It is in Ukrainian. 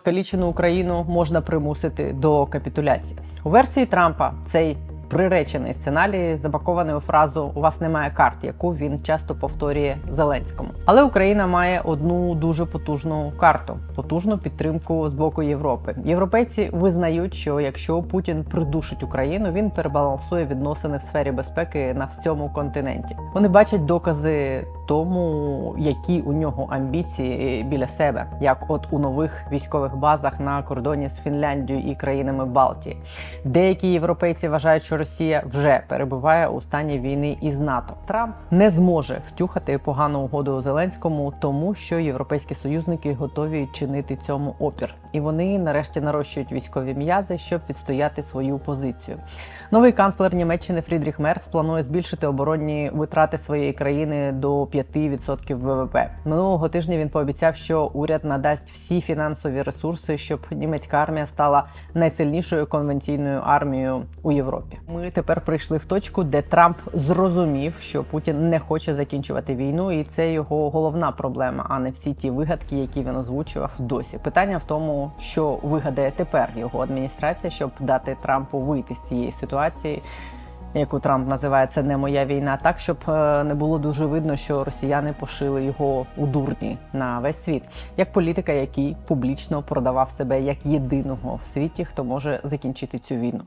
Скалічену Україну можна примусити до капітуляції. У версії Трампа цей приречений сценарій запакований у фразу У вас немає карт, яку він часто повторює Зеленському. Але Україна має одну дуже потужну карту потужну підтримку з боку Європи. Європейці визнають, що якщо Путін придушить Україну, він перебалансує відносини в сфері безпеки на всьому континенті. Вони бачать докази тому, які у нього амбіції біля себе, як от у нових військових базах на кордоні з Фінляндією і країнами Балтії. Деякі європейці вважають, що Росія вже перебуває у стані війни із НАТО. Трамп не зможе втюхати погану угоду Зеленському, тому що європейські союзники готові чинити цьому опір, і вони нарешті нарощують військові м'язи, щоб відстояти свою позицію. Новий канцлер Німеччини Фрідріх Мерц планує збільшити оборонні витрати своєї країни до 5% ВВП. Минулого тижня він пообіцяв, що уряд надасть всі фінансові ресурси, щоб німецька армія стала найсильнішою конвенційною армією у Європі. Ми тепер прийшли в точку, де Трамп зрозумів, що Путін не хоче закінчувати війну, і це його головна проблема, а не всі ті вигадки, які він озвучував досі. Питання в тому, що вигадає тепер його адміністрація, щоб дати Трампу вийти з цієї ситуації. Яку Трамп називає це не моя війна, так щоб е, не було дуже видно, що росіяни пошили його у дурні на весь світ, як політика, який публічно продавав себе як єдиного в світі, хто може закінчити цю війну.